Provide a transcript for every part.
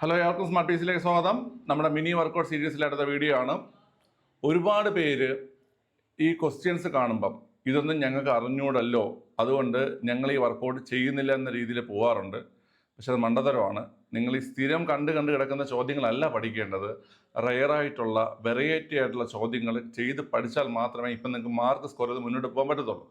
Hello എല്ലാവർക്കും smart പീസിലേക്ക് സ്വാഗതം. നമ്മുടെ മിനി വർക്കൗട്ട് സീരീസിലെ അടുത്ത വീഡിയോ ആണ്. ഒരുപാട് പേര് ഈ ക്വസ്റ്റ്യൻസ് കാണുമ്പം ഇതൊന്നും ഞങ്ങൾക്ക് അറിഞ്ഞൂടല്ലോ. അതുകൊണ്ട് ഞങ്ങൾ ഈ വർക്കൗട്ട് ചെയ്യുന്നില്ല എന്ന രീതിയിൽ പോവാറുണ്ട്. പക്ഷെ അത് മണ്ടതരമാണ് നിങ്ങൾ ഈ സ്ഥിരം കണ്ട് കണ്ട് കിടക്കുന്ന ചോദ്യങ്ങളല്ല പഠിക്കേണ്ടത്. റയറായിട്ടുള്ള വെറൈറ്റി ആയിട്ടുള്ള ചോദ്യങ്ങൾ ചെയ്ത് പഠിച്ചാൽ മാത്രമേ ഇപ്പം നിങ്ങൾക്ക് മാർക്ക് സ്കോർ ചെയ്ത് മുന്നോട്ട് പോകാൻ പറ്റത്തുള്ളൂ.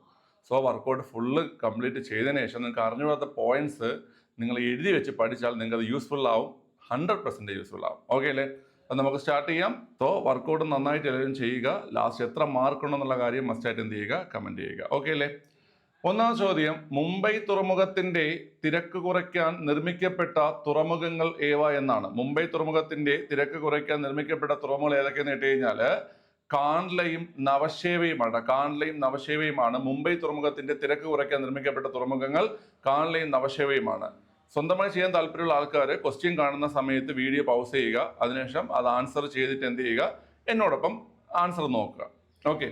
സോ വർക്കൗട്ട് ഫുള്ള് കംപ്ലീറ്റ് ചെയ്തതിന് ശേഷം നിങ്ങൾക്ക് അറിഞ്ഞുകൂടാത്ത പോയിന്റ്സ് നിങ്ങൾ എഴുതി വെച്ച് പഠിച്ചാൽ നിങ്ങൾക്ക് അത് യൂസ്ഫുൾ ആവും. ഹൺഡ്രഡ് പെർസെന്റ് യൂസ്ഫുൾ ആവും. ഓക്കെ അല്ലേ? അപ്പം നമുക്ക് സ്റ്റാർട്ട് ചെയ്യാം. സോ വർക്കൗട്ട് നന്നായിട്ട് എല്ലാവരും ചെയ്യുക. ലാസ്റ്റ് എത്ര മാർക്ക് ഉണ്ടെന്നുള്ള കാര്യം മസ്റ്റായിട്ട് എന്ത് ചെയ്യുക? കമന്റ് ചെയ്യുക. ഓക്കെ അല്ലേ? ഒന്നാം ചോദ്യം. മുംബൈ തുറമുഖത്തിന്റെ തിരക്ക് കുറയ്ക്കാൻ നിർമ്മിക്കപ്പെട്ട തുറമുഖങ്ങൾ ഏവ എന്നാണ്. മുംബൈ തുറമുഖത്തിന്റെ തിരക്ക് കുറയ്ക്കാൻ നിർമ്മിക്കപ്പെട്ട തുറമുഖങ്ങൾ ഏതൊക്കെയെന്ന് കേട്ട് കഴിഞ്ഞാൽ കാൺലയും നവശേവയുമാണ് കാൺലയും നവശേവയുമാണ് മുംബൈ തുറമുഖത്തിന്റെ തിരക്ക് കുറയ്ക്കാൻ നിർമ്മിക്കപ്പെട്ട തുറമുഖങ്ങൾ. കാൺലയും നവശേവയുമാണ്. സ്വന്തമായി ചെയ്യാൻ താല്പര്യമുള്ള ആൾക്കാർ ക്വസ്റ്റ്യൻ കാണുന്ന സമയത്ത് വീഡിയോ പൗസ് ചെയ്യുക. അതിനുശേഷം അത് ആൻസർ ചെയ്തിട്ട് എന്ത് ചെയ്യുക? എന്നോടൊപ്പം ആൻസർ നോക്കുക. ഓക്കെ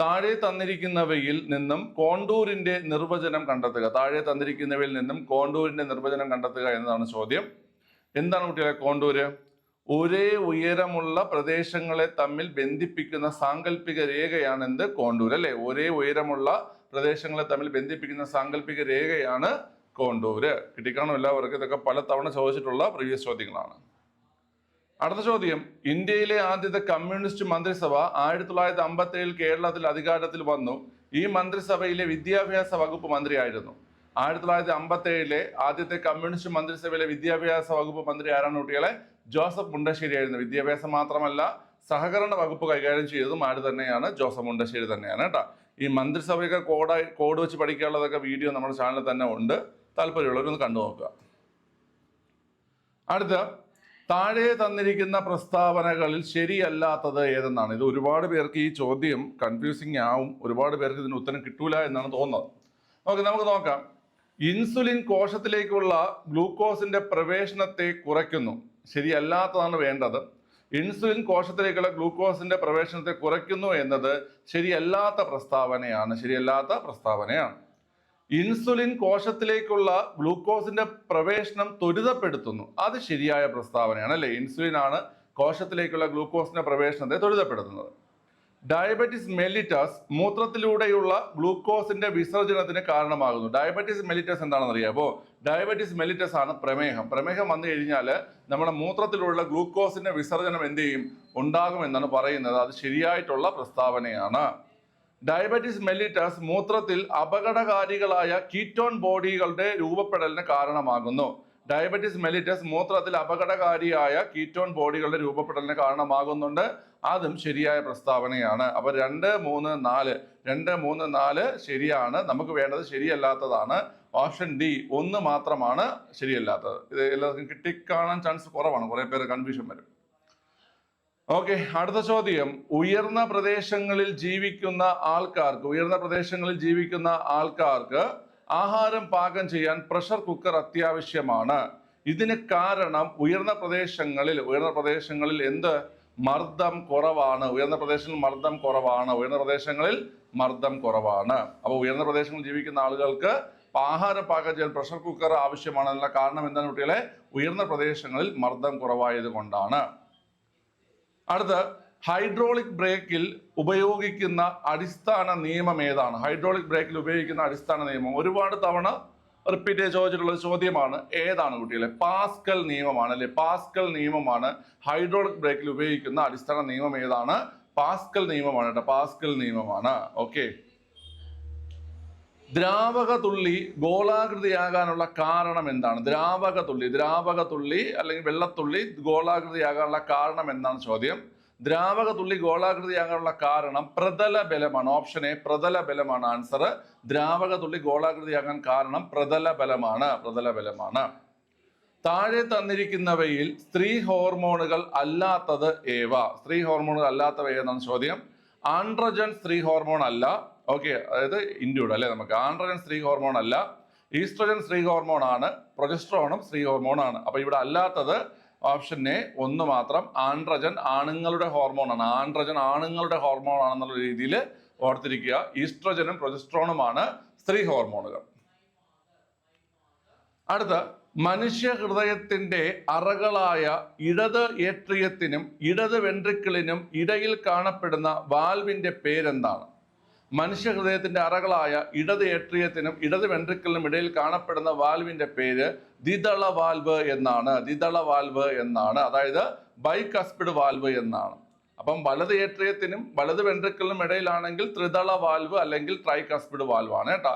താഴെ തന്നിരിക്കുന്നവയിൽ നിന്നും കോണ്ടൂരിന്റെ നിർവചനം കണ്ടെത്തുക. താഴെ തന്നിരിക്കുന്നവയിൽ നിന്നും കോണ്ടൂരിന്റെ നിർവചനം കണ്ടെത്തുക എന്നതാണ് ചോദ്യം. എന്താണ് കുട്ടികളെ കോണ്ടൂര്? ഒരേ ഉയരമുള്ള പ്രദേശങ്ങളെ തമ്മിൽ ബന്ധിപ്പിക്കുന്ന സാങ്കല്പിക രേഖയാണ് എന്ത് കോണ്ടൂർ അല്ലെ? ഒരേ ഉയരമുള്ള പ്രദേശങ്ങളെ തമ്മിൽ ബന്ധിപ്പിക്കുന്ന സാങ്കല്പിക രേഖയാണ് കോണ്ടൂര് കിട്ടിക്കാണോ എല്ലാവർക്കും. ഇതൊക്കെ പല തവണ ചോദിച്ചിട്ടുള്ള പ്രീവിയസ് ചോദ്യങ്ങളാണ്. അടുത്ത ചോദ്യം. ഇന്ത്യയിലെ ആദ്യത്തെ കമ്മ്യൂണിസ്റ്റ് മന്ത്രിസഭ ആയിരത്തി തൊള്ളായിരത്തി അമ്പത്തി ഏഴിൽ കേരളത്തിൽ അധികാരത്തിൽ വന്നു. ഈ മന്ത്രിസഭയിലെ വിദ്യാഭ്യാസ വകുപ്പ് മന്ത്രിയായിരുന്നു. ആയിരത്തി തൊള്ളായിരത്തി അമ്പത്തി ഏഴിലെ ആദ്യത്തെ കമ്മ്യൂണിസ്റ്റ് മന്ത്രിസഭയിലെ വിദ്യാഭ്യാസ വകുപ്പ് മന്ത്രി ആരാണ് കുട്ടികളെ? ജോസഫ് മുണ്ടശ്ശേരി ആയിരുന്നു. വിദ്യാഭ്യാസം മാത്രമല്ല സഹകരണ വകുപ്പ് കൈകാര്യം ചെയ്തതും ആര് തന്നെയാണ്? ജോസഫ് മുണ്ടശ്ശേരി തന്നെയാണ് കേട്ടോ. ഈ മന്ത്രിസഭയൊക്കെ കോഡായി കോഡ് വെച്ച് പഠിക്കാനുള്ളതൊക്കെ വീഡിയോ നമ്മുടെ ചാനലിൽ തന്നെ ഉണ്ട്. താല്പര്യമുള്ളവരൊന്ന് കണ്ടു നോക്കുക. അടുത്ത താഴെ തന്നിരിക്കുന്ന പ്രസ്താവനകളിൽ ശരിയല്ലാത്തത് ഏതെന്നാണ്. ഇത് ഒരുപാട് പേർക്ക് ഈ ചോദ്യം കൺഫ്യൂസിങ് ആവും. ഒരുപാട് പേർക്ക് ഇതിന് ഉത്തരം കിട്ടൂല എന്നാണ് തോന്നുന്നത്. ഓക്കെ നമുക്ക് നോക്കാം. ഇൻസുലിൻ കോശത്തിലേക്കുള്ള ഗ്ലൂക്കോസിന്റെ പ്രവേശനത്തെ കുറയ്ക്കുന്നു. ശരിയല്ലാത്തതാണ് വേണ്ടത്. ഇൻസുലിൻ കോശത്തിലേക്കുള്ള ഗ്ലൂക്കോസിന്റെ പ്രവേശനത്തെ കുറയ്ക്കുന്നു എന്നത് ശരിയല്ലാത്ത പ്രസ്താവനയാണ്. ശരിയല്ലാത്ത പ്രസ്താവനയാണ്. ഇൻസുലിൻ കോശത്തിലേക്കുള്ള ഗ്ലൂക്കോസിന്റെ പ്രവേശനം ത്വരിതപ്പെടുത്തുന്നു. അത് ശരിയായ പ്രസ്താവനയാണ് അല്ലെ? ഇൻസുലിൻ ആണ് കോശത്തിലേക്കുള്ള ഗ്ലൂക്കോസിന്റെ പ്രവേശനത്തെ ത്വരിതപ്പെടുത്തുന്നത്. ഡയബറ്റിസ് മെലിറ്റസ് മൂത്രത്തിലൂടെയുള്ള ഗ്ലൂക്കോസിന്റെ വിസർജനത്തിന് കാരണമാകുന്നു. ഡയബറ്റിസ് മെലിറ്റസ് എന്താണെന്ന് അറിയാമോ ഡയബറ്റിസ് മെലിറ്റസ് ആണ് പ്രമേഹം. പ്രമേഹം വന്നു കഴിഞ്ഞാൽ നമ്മുടെ മൂത്രത്തിലുള്ള ഗ്ലൂക്കോസിന്റെ വിസർജനം എന്ത് ചെയ്യും? ഉണ്ടാകുമെന്നാണ് പറയുന്നത്. അത് ശരിയായിട്ടുള്ള പ്രസ്താവനയാണ്. ഡയബറ്റിസ് മെലിറ്റസ് മൂത്രത്തിൽ അപകടകാരികളായ കീറ്റോൺ ബോഡികളുടെ രൂപപ്പെടലിന് കാരണമാകുന്നു. ഡയബറ്റിസ് മെലിറ്റസ് മൂത്രത്തിൽ അപകടകാരിയായ കീറ്റോൺ ബോഡികളുടെ രൂപപ്പെടലിന് കാരണമാകുന്നുണ്ട്. അതും ശരിയായ പ്രസ്താവനയാണ്. അപ്പൊ രണ്ട് മൂന്ന് നാല്. രണ്ട് മൂന്ന് നാല് ശരിയാണ്. നമുക്ക് വേണ്ടത് ശരിയല്ലാത്തതാണ്. ഓപ്ഷൻ ഡി ഒന്ന് മാത്രമാണ് ശരിയല്ലാത്തത്. ഇത് എല്ലാവർക്കും കിട്ടിക്കാണാൻ ചാൻസ് കുറവാണ്. കുറെ പേര് കൺഫ്യൂഷൻ വരും. ഓക്കെ അടുത്ത ചോദ്യം. ഉയർന്ന പ്രദേശങ്ങളിൽ ജീവിക്കുന്ന ആൾക്കാർക്ക് ഉയർന്ന പ്രദേശങ്ങളിൽ ജീവിക്കുന്ന ആൾക്കാർക്ക് ആഹാരം പാകം ചെയ്യാൻ പ്രഷർ കുക്കർ അത്യാവശ്യമാണ്. ഇതിന് കാരണം ഉയർന്ന പ്രദേശങ്ങളിൽ ഉയർന്ന പ്രദേശങ്ങളിൽ എന്ത്? മർദ്ദം കുറവാണ്. ഉയർന്ന പ്രദേശങ്ങളിൽ മർദ്ദം കുറവാണ്. ഉയർന്ന പ്രദേശങ്ങളിൽ മർദ്ദം കുറവാണ്. അപ്പോൾ ഉയർന്ന പ്രദേശങ്ങളിൽ ജീവിക്കുന്ന ആളുകൾക്ക് ആഹാരം പാകം ചെയ്യാൻ പ്രഷർ കുക്കർ ആവശ്യമാണ്. എന്നുള്ള കാരണം എന്താണ് കുട്ടികളെ? ഉയർന്ന പ്രദേശങ്ങളിൽ മർദ്ദം കുറവായത് കൊണ്ടാണ്. അടുത്ത ഹൈഡ്രോളിക് ബ്രേക്കിൽ ഉപയോഗിക്കുന്ന അടിസ്ഥാന നിയമം ഏതാണ്? ഹൈഡ്രോളിക് ബ്രേക്കിൽ ഉപയോഗിക്കുന്ന അടിസ്ഥാന നിയമം. ഒരുപാട് തവണ റിപ്പീറ്റ് ചോദിച്ചിട്ടുള്ള ചോദ്യമാണ് ഏതാണ് കുട്ടികളെ? പാസ്കൽ നിയമമാണ് അല്ലെ? പാസ്കൽ നിയമമാണ് ഹൈഡ്രോളിക് ബ്രേക്കിൽ ഉപയോഗിക്കുന്ന അടിസ്ഥാന നിയമം ഏതാണ്? പാസ്കൽ നിയമമാണ് കേട്ടോ പാസ്കൽ നിയമമാണ്. ഓക്കെ. ദ്രാവക തുള്ളി ഗോളാകൃതിയാകാനുള്ള കാരണം എന്താണ്? ദ്രാവക തുള്ളി ദ്രാവക തുള്ളി അല്ലെങ്കിൽ വെള്ളത്തുള്ളി ഗോളാകൃതിയാകാനുള്ള കാരണം എന്താണ് ചോദ്യം? ദ്രാവക തുള്ളി ഗോളാകൃതിയാകാനുള്ള കാരണം പ്രതല ബലമാണ്. ഓപ്ഷൻ എ പ്രതല ബലമാണ്. ആൻസർ ദ്രാവക തുള്ളി ഗോളാകൃതിയാകാൻ കാരണം പ്രതല ബലമാണ്. പ്രതല ബലമാണ്. താഴെ തന്നിരിക്കുന്നവയിൽ സ്ത്രീ ഹോർമോണുകൾ അല്ലാത്തത് ഏവ? സ്ത്രീ ഹോർമോണുകൾ അല്ലാത്തവ ഏതാണ് ചോദ്യം? ആൻഡ്രജൻ സ്ത്രീ ഹോർമോൺ അല്ല. ഓക്കെ അതായത് ഇൻഡ്യൂഡ് അല്ലേ നമുക്ക്? ആൻഡ്രജൻ സ്ത്രീ ഹോർമോൺ അല്ല ഈസ്ട്രജൻ സ്ത്രീ ഹോർമോൺ ആണ് പ്രൊജസ്ട്രോണും സ്ത്രീ ഹോർമോൺ ആണ്. അപ്പൊ ഇവിടെ അല്ലാത്തത് ഓപ്ഷൻ എ ഒന്ന് മാത്രം ആൻഡ്രജൻ ആണുങ്ങളുടെ ഹോർമോൺ ആണ്. ആൻഡ്രജൻ ആണുങ്ങളുടെ ഹോർമോൺ ആണെന്നുള്ള രീതിയിൽ ഓർത്തിരിക്കുക. ഈസ്ട്രജനും പ്രൊജസ്ട്രോണുമാണ് സ്ത്രീ ഹോർമോണുകൾ അടുത്ത മനുഷ്യ ഹൃദയത്തിന്റെ അറകളായ ഇടത് ഏട്രിയത്തിനും ഇടത് വെൻട്രിക്കിളിനും ഇടയിൽ കാണപ്പെടുന്ന വാൽവിന്റെ പേരെന്താണ്? മനുഷ്യ ഹൃദയത്തിന്റെ അറകളായ ഇടത് ഏട്രിയത്തിനും ഇടത് വെൻട്രിക്കലിനും ഇടയിൽ കാണപ്പെടുന്ന വാൽവിന്റെ പേര് ദ്വിതള വാൽവ് എന്നാണ്. ദ്വിതള വാൽവ് എന്നാണ്. അതായത് ബൈകസ്പിഡ് വാൽവ് എന്നാണ്. അപ്പം വലത് ഏട്രിയത്തിനും വലത് വെൻട്രിക്കലിനും ഇടയിലാണെങ്കിൽ ത്രിതള വാൽവ് അല്ലെങ്കിൽ ട്രൈകസ്പിഡ് വാൽവ് ആണ് കേട്ടോ.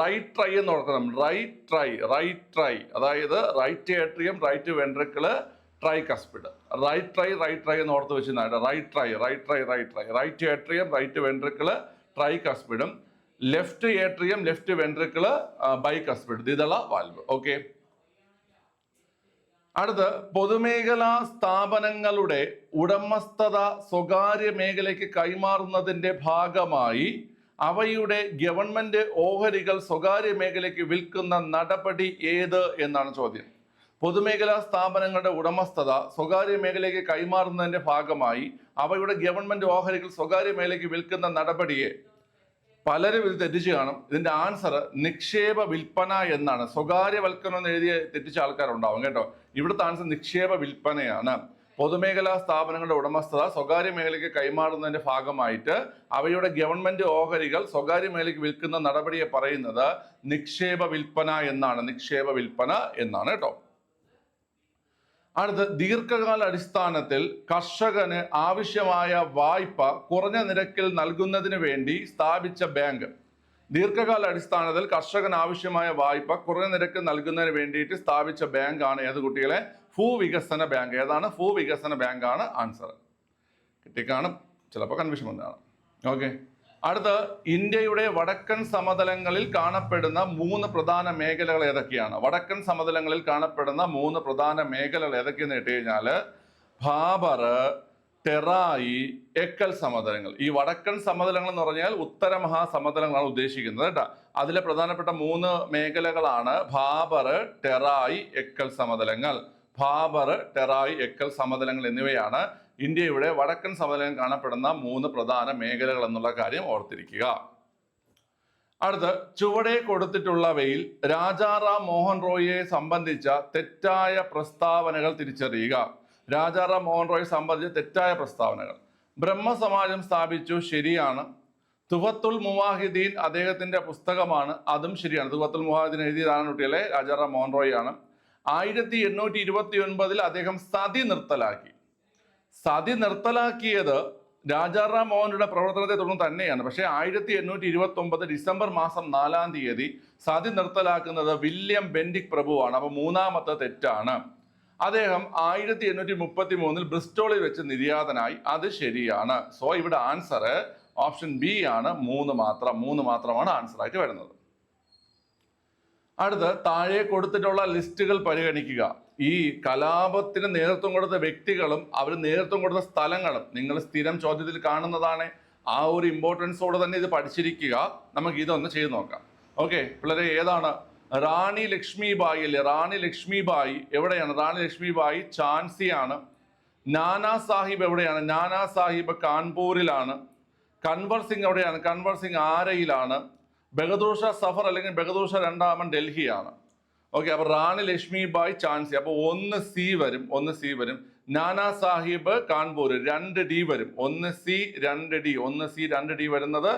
റൈറ്റ് ട്രൈ എന്ന് ഓർക്കണം. Right tri right tri. അതായത് right atrium right ventricle tricuspid right tri right tri എന്ന് ഓർത്ത് വെച്ചിരുന്നാട്ടോ right tri right tri right tri. Right atrium right ventricle try കസ്പിഡും left atrium left ventricle bicuspid ദ്വിതള valve okay അടുത്ത് പൊതുമേഖലാ സ്ഥാപനങ്ങളുടെ ഉടമസ്ഥത സ്വകാര്യ മേഖലയ്ക്ക് കൈമാറുന്നതിന്റെ ഭാഗമായി അവയുടെ ഗവൺമെന്റ് ഓഹരികൾ സ്വകാര്യ മേഖലയ്ക്ക് വിൽക്കുന്ന നടപടി ഏത് എന്നാണ് ചോദ്യം. പൊതുമേഖലാ സ്ഥാപനങ്ങളുടെ ഉടമസ്ഥത സ്വകാര്യ മേഖലയ്ക്ക് കൈമാറുന്നതിന്റെ ഭാഗമായി അവയുടെ ഗവൺമെന്റ് ഓഹരികൾ സ്വകാര്യ മേഖലയ്ക്ക് വിൽക്കുന്ന നടപടിയെ പലരും ഇത് തെറ്റിച്ച് കാണും. ഇതിന്റെ ആൻസർ നിക്ഷേപ വിൽപ്പന എന്നാണ്. സ്വകാര്യവൽക്കരണം എന്ന് എഴുതിയ തെറ്റിച്ച ആൾക്കാരുണ്ടാവും കേട്ടോ. ഇവിടുത്തെ ആൻസർ നിക്ഷേപ വിൽപ്പനയാണ്. പൊതുമേഖലാ സ്ഥാപനങ്ങളുടെ ഉടമസ്ഥത സ്വകാര്യ മേഖലയ്ക്ക് കൈമാറുന്നതിന്റെ ഭാഗമായിട്ട് അവയുടെ ഗവൺമെന്റ് ഓഹരികൾ സ്വകാര്യ മേഖലയ്ക്ക് വിൽക്കുന്ന നടപടിയെ പറയുന്നത് നിക്ഷേപ വിൽപ്പന എന്നാണ്. നിക്ഷേപ വിൽപ്പന എന്നാണ് കേട്ടോ. അടുത്ത് ദീർഘകാല അടിസ്ഥാനത്തിൽ കർഷകന് ആവശ്യമായ വായ്പ കുറഞ്ഞ നിരക്കിൽ നൽകുന്നതിന് വേണ്ടി സ്ഥാപിച്ച ബാങ്ക്. ദീർഘകാല അടിസ്ഥാനത്തിൽ കർഷകന് ആവശ്യമായ വായ്പ കുറഞ്ഞ നിരക്കിൽ നൽകുന്നതിന് വേണ്ടിയിട്ട് സ്ഥാപിച്ച ബാങ്കാണ് ഏത് കുട്ടികളെ? ഭൂവികസന ബാങ്ക്. ഏതാണ്? ഭൂവികസന ബാങ്കാണ് ആൻസർ. കിട്ടിക്കാണും. ചിലപ്പോൾ കൺഫ്യൂഷൻ വന്നതാണ്. ഓക്കെ അടുത്ത് ഇന്ത്യയുടെ വടക്കൻ സമതലങ്ങളിൽ കാണപ്പെടുന്ന മൂന്ന് പ്രധാന മേഖലകൾ ഏതൊക്കെയാണ്? വടക്കൻ സമതലങ്ങളിൽ കാണപ്പെടുന്ന മൂന്ന് പ്രധാന മേഖലകൾ ഏതൊക്കെയെന്ന് കേട്ട് കഴിഞ്ഞാൽ ഭാബർ ടെറായി എക്കൽ സമതലങ്ങൾ. ഈ വടക്കൻ സമതലങ്ങൾ എന്ന് പറഞ്ഞാൽ ഉത്തര മഹാസമതലങ്ങളാണ് ഉദ്ദേശിക്കുന്നത് കേട്ടോ. അതിലെ പ്രധാനപ്പെട്ട മൂന്ന് മേഖലകളാണ് ഭാബർ ടെറായി എക്കൽ സമതലങ്ങൾ. ഭാബർ ടെറായി എക്കൽ സമതലങ്ങൾ എന്നിവയാണ് ഇന്ത്യയുടെ വടക്കൻ സമതലം കാണപ്പെടുന്ന മൂന്ന് പ്രധാന മേഖലകൾ എന്നുള്ള കാര്യം ഓർത്തിരിക്കുക. അടുത്ത് ചുവടെ കൊടുത്തിട്ടുള്ളവയിൽ രാജാറാം മോഹൻ റോയിയെ സംബന്ധിച്ച തെറ്റായ പ്രസ്താവനകൾ തിരിച്ചറിയുക. രാജാറാം മോഹൻ റോയെ സംബന്ധിച്ച തെറ്റായ പ്രസ്താവനകൾ. ബ്രഹ്മസമാജം സ്ഥാപിച്ചു ശരിയാണ്. തുഫത്തുൽ മുവാഹിദ്ദീൻ അദ്ദേഹത്തിന്റെ പുസ്തകമാണ്. അതും ശരിയാണ്. തുഫത്തുൽ മുവാഹിദ്ദീൻ എഴുതിയതാണ് കുട്ടികളെ രാജാറാം മോഹൻ റോയിയാണ്. ആയിരത്തി എണ്ണൂറ്റി ഇരുപത്തി ഒൻപതിൽ അദ്ദേഹം സതി നിർത്തലാക്കി. സതി നിർത്തലാക്കിയത് രാജാറാം മോഹനുടെ പ്രവർത്തനത്തെ തുടർന്ന് തന്നെയാണ്. പക്ഷേ ആയിരത്തി എണ്ണൂറ്റി ഇരുപത്തി ഒമ്പത് ഡിസംബർ മാസം നാലാം തീയതി സതി നിർത്തലാക്കുന്നത് വില്യം ബെൻഡിക് പ്രഭുവാണ്. അപ്പൊ മൂന്നാമത്തെ തെറ്റാണ്. അദ്ദേഹം ആയിരത്തി എണ്ണൂറ്റി മുപ്പത്തി മൂന്നിൽ ബ്രിസ്റ്റോളിൽ വെച്ച് നിര്യാതനായി. അത് ശരിയാണ്. സോ ഇവിടെ ആൻസർ ഓപ്ഷൻ ബി ആണ്. മൂന്ന് മാത്രം. മൂന്ന് മാത്രമാണ് ആൻസർ ആയിട്ട് വരുന്നത്. അടുത്ത് താഴെ കൊടുത്തിട്ടുള്ള ലിസ്റ്റുകൾ പരിഗണിക്കുക. ഈ കലാപത്തിന് നേതൃത്വം കൊടുത്ത വ്യക്തികളും അവർ നേതൃത്വം കൊടുത്ത സ്ഥലങ്ങളും നിങ്ങൾ സ്ഥിരം ചോദ്യത്തിൽ കാണുന്നതാണ്. ആ ഒരു ഇമ്പോർട്ടൻസോടെ തന്നെ ഇത് പഠിച്ചിരിക്കുക. നമുക്ക് ഇതൊന്ന് ചെയ്തു നോക്കാം. ഓക്കെ പിള്ളേരെ ഏതാണ്? റാണി ലക്ഷ്മിബായി അല്ലേ? റാണി ലക്ഷ്മിബായി എവിടെയാണ്? റാണി ലക്ഷ്മിബായി ചാൻസിയാണ് നാനാ സാഹിബ് എവിടെയാണ്? നാനാ സാഹിബ് കാൺപൂരിലാണ്. കൺവർ സിംഗ് എവിടെയാണ്? കൺവർ സിംഗ് ആരയിലാണ്. ബഹദൂർ സഫർ അല്ലെങ്കിൽ ബഹദൂർ രണ്ടാമൻ ഡൽഹിയാണ്. ഓക്കെ അപ്പൊ റാണി ലക്ഷ്മി ബായ് ചാൻസി അപ്പൊ ഒന്ന് സി വരും ഒന്ന് സി വരും. നാനാ സാഹിബ് കാൺപൂർ രണ്ട് ഡി വരും. ഒന്ന് സി രണ്ട് ഡി ഒന്ന് സി രണ്ട് ഡി വരുന്നത്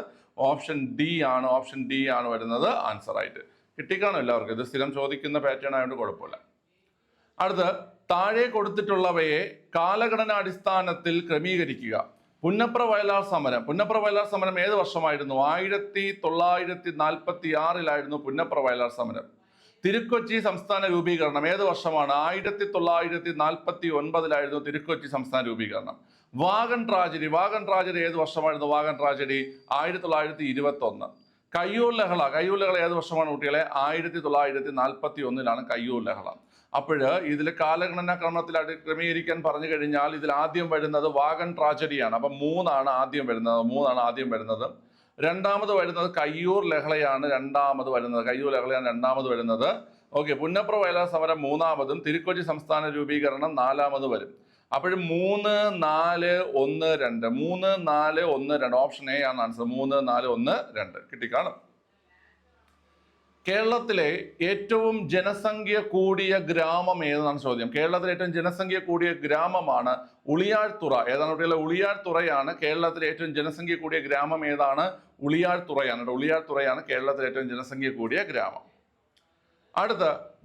ഓപ്ഷൻ ഡി ആണ്. ഓപ്ഷൻ ഡി ആണ് വരുന്നത് ആൻസർ ആയിട്ട്. കിട്ടിക്കാണോ എല്ലാവർക്കും? ഇത് സ്ഥിരം ചോദിക്കുന്ന പാറ്റേൺ ആയതുകൊണ്ട് കുഴപ്പമില്ല. അടുത്ത് താഴെ കൊടുത്തിട്ടുള്ളവയെ കാലഘടനാടിസ്ഥാനത്തിൽ ക്രമീകരിക്കുക. പുന്നപ്ര വയലാർ സമരം. പുന്നപ്ര വയലാർ സമരം ഏത് വർഷമായിരുന്നു? ആയിരത്തി തൊള്ളായിരത്തി നാൽപ്പത്തി ആറിലായിരുന്നു പുന്നപ്ര വയലാർ സമരം. തിരുക്കൊച്ചി സംസ്ഥാന രൂപീകരണം. ഏത് വർഷമാണ്? ആയിരത്തി തൊള്ളായിരത്തി നാൽപ്പത്തി ഒൻപതിലായിരുന്നു തിരുക്കൊച്ചി സംസ്ഥാന രൂപീകരണം. Wagon tragedy. വാഗൺ ട്രാജഡി ഏത് വർഷമായിരുന്നു? വാഗൺ ട്രാജഡി ആയിരത്തി തൊള്ളായിരത്തി ഇരുപത്തി ഒന്ന് കയ്യൂർ ലഹള. കയ്യൂർ ലഹള ഏത് വർഷമാണ് കുട്ടികളെ? ആയിരത്തി തൊള്ളായിരത്തി നാൽപ്പത്തി ഒന്നിലാണ് കയ്യൂർ ലഹള. അപ്പോൾ ഇതിൽ കാലഗണനാ ക്രമത്തിൽ ക്രമീകരിക്കാൻ പറഞ്ഞു കഴിഞ്ഞാൽ ഇതിൽ ആദ്യം വരുന്നത് വാഗൺ ട്രാജഡിയാണ്. അപ്പം മൂന്നാണ് ആദ്യം വരുന്നത്. മൂന്നാണ് ആദ്യം വരുന്നത്. രണ്ടാമത് വരുന്നത് കയ്യൂർ ലഹളയാണ് രണ്ടാമത് വരുന്നത്. കയ്യൂർ ലഹളയാണ് രണ്ടാമത് വരുന്നത്. ഓക്കെ പുന്നപ്ര വയലാർ സമരം മൂന്നാമതും തിരുക്കൊച്ചി സംസ്ഥാന രൂപീകരണം നാലാമത് വരും. അപ്പോഴും മൂന്ന് നാല് ഒന്ന് രണ്ട്. മൂന്ന് നാല് ഒന്ന് രണ്ട്. ഓപ്ഷൻ എ ആണ് ആൻസർ മൂന്ന് നാല് ഒന്ന് രണ്ട്. കിട്ടിക്കാണും. കേരളത്തിലെ ഏറ്റവും ജനസംഖ്യ കൂടിയ ഗ്രാമം ഏതെന്നാണ് ചോദ്യം? കേരളത്തിലെ ഏറ്റവും ജനസംഖ്യ കൂടിയ ഗ്രാമമാണ് ഉളിയാഴ്ത്തുറ ഏതാണ് കുട്ടികളെ? ഉളിയാഴ്ത്തുറയാണ് കേരളത്തിലെ ഏറ്റവും ജനസംഖ്യ കൂടിയ ഗ്രാമം ഏതാണ്? ഉളിയാഴ്ത്തുറയാണ്. ഉളിയാഴ്ത്തുറയാണ് കേരളത്തിലെ ഏറ്റവും ജനസംഖ്യ കൂടിയ ഗ്രാമം. അടുത്ത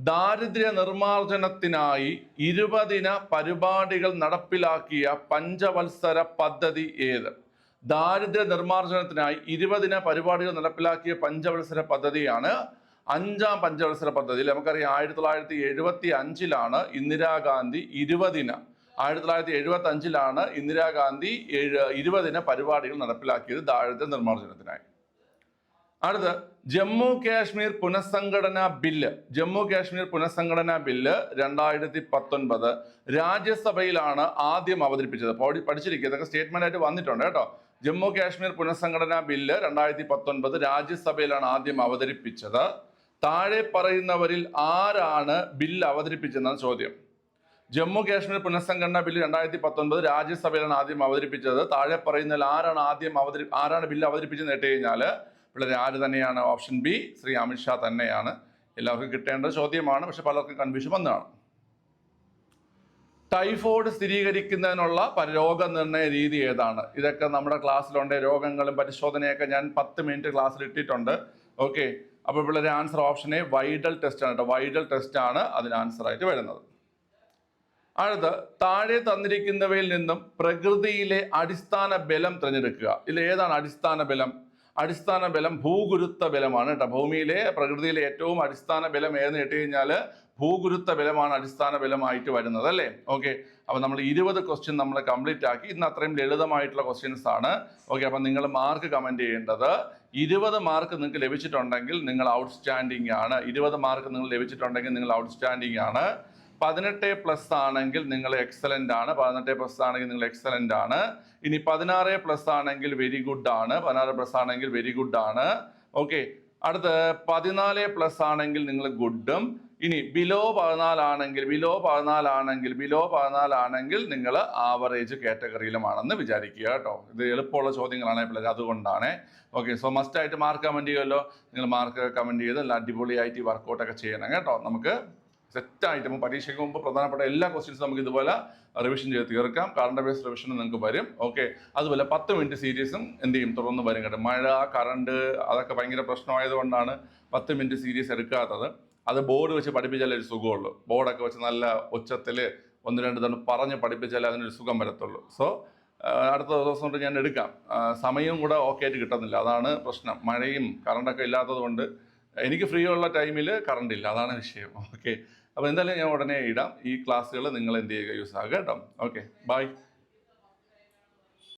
ദാരിദ്ര്യ നിർമ്മാർജനത്തിനായി ഇരുപതിന പരിപാടികൾ നടപ്പിലാക്കിയ പഞ്ചവത്സര പദ്ധതി ഏത്? ദാരിദ്ര്യ നിർമ്മാർജനത്തിനായി ഇരുപതിന പരിപാടികൾ നടപ്പിലാക്കിയ പഞ്ചവത്സര പദ്ധതിയാണ് അഞ്ചാം പഞ്ചവത്സര പദ്ധതിയിൽ നമുക്കറിയാം ആയിരത്തി തൊള്ളായിരത്തി എഴുപത്തി അഞ്ചിലാണ് ഇന്ദിരാഗാന്ധി ഇരുപതിന്. ആയിരത്തി തൊള്ളായിരത്തി എഴുപത്തി അഞ്ചിലാണ് ഇന്ദിരാഗാന്ധി ഇരുപതിന് പരിപാടികൾ നടപ്പിലാക്കിയത് ദാരിദ്ര്യ നിർമ്മാർജനത്തിനായി. അടുത്ത് ജമ്മു കാശ്മീർ പുനഃസംഘടനാ ബില്ല്. ജമ്മു കാശ്മീർ പുനഃസംഘടനാ ബില്ല് രണ്ടായിരത്തി പത്തൊൻപത് രാജ്യസഭയിലാണ് ആദ്യം അവതരിപ്പിച്ചത്. പഠി- പഠിച്ചിരിക്കുക ഇതൊക്കെ സ്റ്റേറ്റ്മെന്റ് ആയിട്ട് വന്നിട്ടുണ്ട് കേട്ടോ. ജമ്മു കാശ്മീർ പുനഃസംഘടനാ ബില്ല് രണ്ടായിരത്തി പത്തൊൻപത് രാജ്യസഭയിലാണ് ആദ്യം അവതരിപ്പിച്ചത്. താഴെ പറയുന്നവരിൽ ആരാണ് ബില്ല് അവതരിപ്പിച്ചതെന്നാണ് ചോദ്യം. ജമ്മു കാശ്മീർ പുനഃസംഘടനാ ബില്ല് രണ്ടായിരത്തി പത്തൊൻപത് രാജ്യസഭയിലാണ് ആദ്യം അവതരിപ്പിച്ചത്. താഴെ പറയുന്നതിൽ ആരാണ് ആദ്യം അവതരി ആരാണ് ബില്ല് അവതരിപ്പിച്ചതെന്ന് കേട്ട് കഴിഞ്ഞാൽ പിള്ളേർ ആര് തന്നെയാണ്? ഓപ്ഷൻ ബി ശ്രീ അമിത്ഷാ തന്നെയാണ്. എല്ലാവർക്കും കിട്ടേണ്ട ചോദ്യമാണ്. പക്ഷെ പലർക്കും കൺഫ്യൂഷൻ വന്നതാണ്. ടൈഫോയിഡ് സ്ഥിരീകരിക്കുന്നതിനുള്ള രോഗ രോഗനിർണയ രീതി ഏതാണ്? ഇതൊക്കെ നമ്മുടെ ക്ലാസ്സിലുണ്ട് രോഗങ്ങളും പരിശോധനയൊക്കെ ഞാൻ പത്ത് മിനിറ്റ് ക്ലാസ്സിൽ ഇട്ടിട്ടുണ്ട്. ഓക്കെ അപ്പോൾ പിള്ളേരെ answer option A Widal test ആണ് കേട്ടോ. വൈഡൽ ടെസ്റ്റ് ആണ് അതിന് ആൻസർ ആയിട്ട് വരുന്നത്. അടുത്ത് താഴെ തന്നിരിക്കുന്നവയിൽ നിന്നും പ്രകൃതിയിലെ അടിസ്ഥാന ബലം തിരഞ്ഞെടുക്കുക. ഇതിൽ ഏതാണ് അടിസ്ഥാന ബലം? അടിസ്ഥാന ബലം ഭൂഗുരുത്വ ബലമാണ് കേട്ടോ. ഭൂമിയിലെ പ്രകൃതിയിലെ ഏറ്റവും അടിസ്ഥാന ബലം ഏതെന്ന് കേട്ട് കഴിഞ്ഞാൽ ഭൂഗുരുത്വ ബലമാണ് അടിസ്ഥാന ബലമായിട്ട് വരുന്നത് അല്ലേ? ഓക്കെ അപ്പോൾ നമ്മൾ ഇരുപത് ക്വസ്റ്റ്യൻ നമ്മൾ കംപ്ലീറ്റ് ആക്കി. ഇന്ന് അത്രയും ലളിതമായിട്ടുള്ള ക്വസ്റ്റ്യൻസ് ആണ്. ഓക്കെ അപ്പം നിങ്ങൾ മാർക്ക് കമന്റ് ചെയ്യേണ്ടത് ഇരുപത് മാർക്ക് നിങ്ങൾക്ക് ലഭിച്ചിട്ടുണ്ടെങ്കിൽ നിങ്ങൾ ഔട്ട്സ്റ്റാൻഡിംഗ് ആണ്. ഇരുപത് മാർക്ക് നിങ്ങൾ ലഭിച്ചിട്ടുണ്ടെങ്കിൽ നിങ്ങൾ ഔട്ട്സ്റ്റാൻഡിംഗ് ആണ്. പതിനെട്ട് പ്ലസ് ആണെങ്കിൽ നിങ്ങൾ എക്സലന്റ് ആണ്. പതിനെട്ട് പ്ലസ് ആണെങ്കിൽ നിങ്ങൾ എക്സലന്റ് ആണ്. ഇനി പതിനാറ് പ്ലസ് ആണെങ്കിൽ വെരി ഗുഡ് ആണ്. പതിനാറ് പ്ലസ് ആണെങ്കിൽ വെരി ഗുഡ് ആണ്. ഓക്കെ അടുത്ത് പതിനാല് പ്ലസ് ആണെങ്കിൽ നിങ്ങൾ ഗുഡും ഇനി ബിലോ പതിനാലാണെങ്കിൽ ബിലോ പതിനാലാണെങ്കിൽ ബിലോ പതിനാലാണെങ്കിൽ നിങ്ങൾ ആവറേജ് കാറ്റഗറിയിലുമാണെന്ന് വിചാരിക്കുക കേട്ടോ. ഇത് എളുപ്പമുള്ള ചോദ്യങ്ങളാണ് പിള്ളേർ അതുകൊണ്ടാണ്. ഓക്കെ സോ മസ്റ്റ് ആയിട്ട് മാർക്ക് കമന്റ് ചെയ്യുമല്ലോ. നിങ്ങൾ മാർക്ക് കമന്റ് ചെയ്ത് നല്ല അടിപൊളിയായിട്ട് ഈ ഒക്കെ ചെയ്യണം കേട്ടോ. നമുക്ക് സെറ്റായിട്ട് ഇപ്പോൾ പരീക്ഷയ്ക്ക് മുമ്പ് പ്രധാനപ്പെട്ട എല്ലാ ക്വസ്റ്റ്യൻസും നമുക്ക് ഇതുപോലെ റിവിഷൻ ചെയ്ത് തീർക്കാം. കറണ്ട് ബേസ് റിവിഷൻ നിങ്ങൾക്ക് വരും. ഓക്കെ അതുപോലെ പത്ത് മിനിറ്റ് സീരീസും എന്ത് ചെയ്യും? തുടർന്ന് വരും കേട്ടോ. മഴ കറണ്ട് അതൊക്കെ ഭയങ്കര പ്രശ്നമായതുകൊണ്ടാണ് പത്ത് മിനിറ്റ് സീരീസ് എടുക്കാത്തത്. അത് ബോർഡ് വെച്ച് പഠിപ്പിച്ചാലേ ഒരു സുഖമുള്ളൂ. ബോർഡൊക്കെ വെച്ച് നല്ല ഉച്ചത്തിൽ ഒന്ന് രണ്ട് തവണ പറഞ്ഞ് പഠിപ്പിച്ചാലേ അതിനൊരു സുഖം വരത്തുള്ളൂ. സോ അടുത്ത ദിവസം കൊണ്ട് ഞാൻ എടുക്കാം. സമയവും കൂടെ ഓക്കെ ആയിട്ട് കിട്ടുന്നില്ല. അതാണ് പ്രശ്നം. മഴയും കറണ്ടൊക്കെ ഇല്ലാത്തത് കൊണ്ട് എനിക്ക് ഫ്രീ ഉള്ള ടൈമിൽ കറണ്ട് ഇല്ല. അതാണ് വിഷയം. ഓക്കെ അപ്പോൾ എന്തായാലും ഞാൻ ഉടനെ ഇടാം. ഈ ക്ലാസ്സുകൾ നിങ്ങൾ എന്ത് ചെയ്യുക യൂസ് ആകുക കേട്ടോ. Okay bye